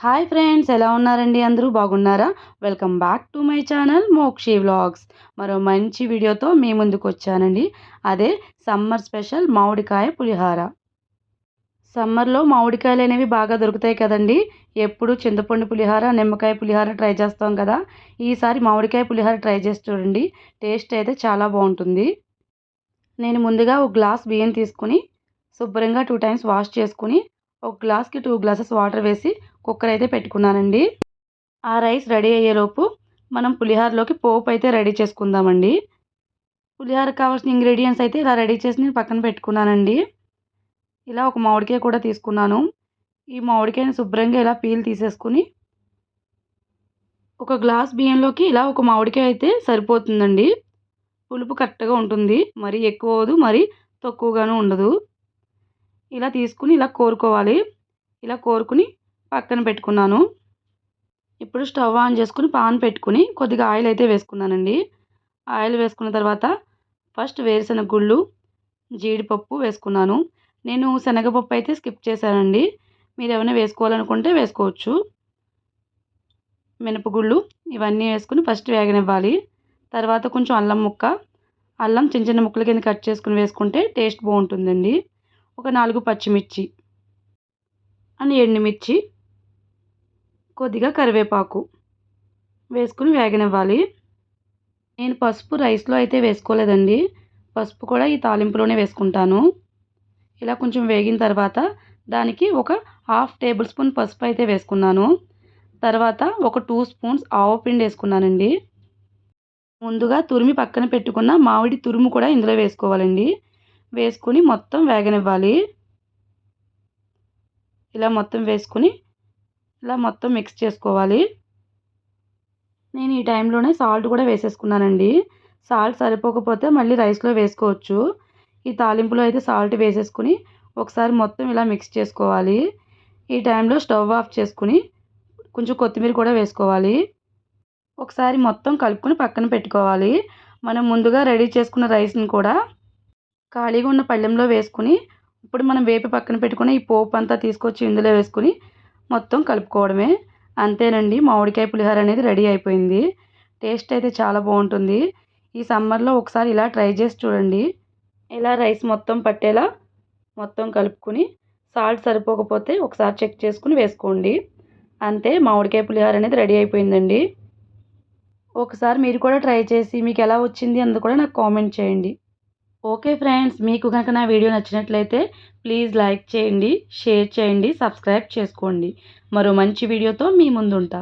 Hi friends ఎలా ఉన్నారండి? అందరూ బాగున్నారా? Welcome back to my channel Mokshi vlogs. మరో మంచి వీడియోతో మీ ముందుకు వచ్చానండి. అదే సమ్మర్ స్పెషల్ మామిడికాయ పులిహార. సమ్మర్లో మామిడికాయలు అనేవి బాగా దొరుకుతాయి కదండి. ఎప్పుడు చింతపండు పులిహార నిమ్మకాయ పులిహార ట్రై చేస్తాం కదా. ఈసారి మామిడికాయ పులిహార ట్రై చేసి చూడండి. టేస్ట్ అయితే చాలా బాగుంటుంది. నేను ముందుగా ఒక గ్లాస్ బియ్యం తీసుకుని శుభ్రంగా టూ టైమ్స్ వాష్ చేసుకుని ఒక గ్లాస్కి టూ గ్లాసెస్ వాటర్ వేసి కుక్కర్ అయితే పెట్టుకున్నానండి. ఆ రైస్ రెడీ అయ్యేలోపు మనం పులిహోరలోకి పోపు అయితే రెడీ చేసుకుందామండి. పులిహోర కావాల్సిన ఇంగ్రీడియంట్స్ అయితే ఇలా రెడీ చేసి నేను పక్కన పెట్టుకున్నానండి. ఇలా ఒక మామిడికాయ కూడా తీసుకున్నాను. ఈ మామిడికాయని శుభ్రంగా ఇలా పీల్ తీసేసుకుని ఒక గ్లాస్ బియ్యంలోకి ఇలా ఒక మామిడికాయ అయితే సరిపోతుందండి. పులుపు కరెక్ట్గా ఉంటుంది. మరీ ఎక్కువ అవ్వదు మరీ తక్కువగాను ఉండదు. ఇలా తీసుకుని ఇలా కోరుకోవాలి. ఇలా కోరుకుని పక్కన పెట్టుకున్నాను. ఇప్పుడు స్టవ్ ఆన్ చేసుకుని పాన్ పెట్టుకుని కొద్దిగా ఆయిల్ అయితే వేసుకున్నానండి. ఆయిల్ వేసుకున్న తర్వాత ఫస్ట్ వేరుశనగ గుళ్ళు జీడిపప్పు వేసుకున్నాను. నేను శనగపప్పు అయితే స్కిప్ చేశానండి. మీరు ఏమైనా వేసుకోవాలనుకుంటే వేసుకోవచ్చు. మినపగుళ్ళు ఇవన్నీ వేసుకుని ఫస్ట్ వేగనివ్వాలి. తర్వాత కొంచెం అల్లం ముక్క అల్లం చిన్న చిన్న ముక్కల కింద కట్ చేసుకుని వేసుకుంటే టేస్ట్ బాగుంటుందండి. ఒక నాలుగు పచ్చిమిర్చి అండ్ ఎండుమిర్చి కొద్దిగా కరివేపాకు వేసుకుని వేగనివ్వాలి. నేను పసుపు రైస్లో అయితే వేసుకోలేదండి. పసుపు కూడా ఈ తాలింపులోనే వేసుకుంటాను. ఇలా కొంచెం వేగిన తర్వాత దానికి ఒక హాఫ్ టేబుల్ స్పూన్ పసుపు అయితే వేసుకున్నాను. తర్వాత ఒక టూ స్పూన్స్ ఆవపిండి వేసుకున్నానండి. ముందుగా తురిమి పక్కన పెట్టుకున్న మామిడి తురుము కూడా ఇందులో వేసుకోవాలండి. వేసుకుని మొత్తం వేగనివ్వాలి. ఇలా మొత్తం వేసుకుని ఇలా మొత్తం మిక్స్ చేసుకోవాలి. నేను ఈ టైంలోనే సాల్ట్ కూడా వేసేసుకున్నానండి. సాల్ట్ సరిపోకపోతే మళ్ళీ రైస్లో వేసుకోవచ్చు. ఈ తాలింపులో అయితే సాల్ట్ వేసేసుకుని ఒకసారి మొత్తం ఇలా మిక్స్ చేసుకోవాలి. ఈ టైంలో స్టవ్ ఆఫ్ చేసుకుని కొంచెం కొత్తిమీర కూడా వేసుకోవాలి. ఒకసారి మొత్తం కలుపుకొని పక్కన పెట్టుకోవాలి. మనం ముందుగా రెడీ చేసుకున్న రైస్ని కూడా ఖాళీగా ఉన్న పళ్ళెంలో వేసుకుని ఇప్పుడు మనం వేపి పక్కన పెట్టుకుని ఈ పోపు అంతా తీసుకొచ్చి ఇందులో వేసుకుని మొత్తం కలుపుకోవడమే. అంతేనండి మామిడికాయ పులిహోర అనేది రెడీ అయిపోయింది. టేస్ట్ అయితే చాలా బాగుంటుంది. ఈ సమ్మర్లో ఒకసారి ఇలా ట్రై చేసి చూడండి. ఇలా రైస్ మొత్తం పట్టేలా మొత్తం కలుపుకుని సాల్ట్ సరిపోకపోతే ఒకసారి చెక్ చేసుకుని వేసుకోండి. అంతే మామిడికాయ పులిహోర అనేది రెడీ అయిపోయిందండి. ఒకసారి మీరు కూడా ట్రై చేసి మీకు ఎలా వచ్చింది అన్నది కూడా నాకు కామెంట్ చేయండి. ఓకే ఫ్రెండ్స్ మీకు కనుక నా వీడియో నచ్చినట్లయితే ప్లీజ్ లైక్ చేయండి షేర్ చేయండి సబ్స్క్రైబ్ చేసుకోండి. మరో మంచి వీడియోతో మీ ముందుంటా.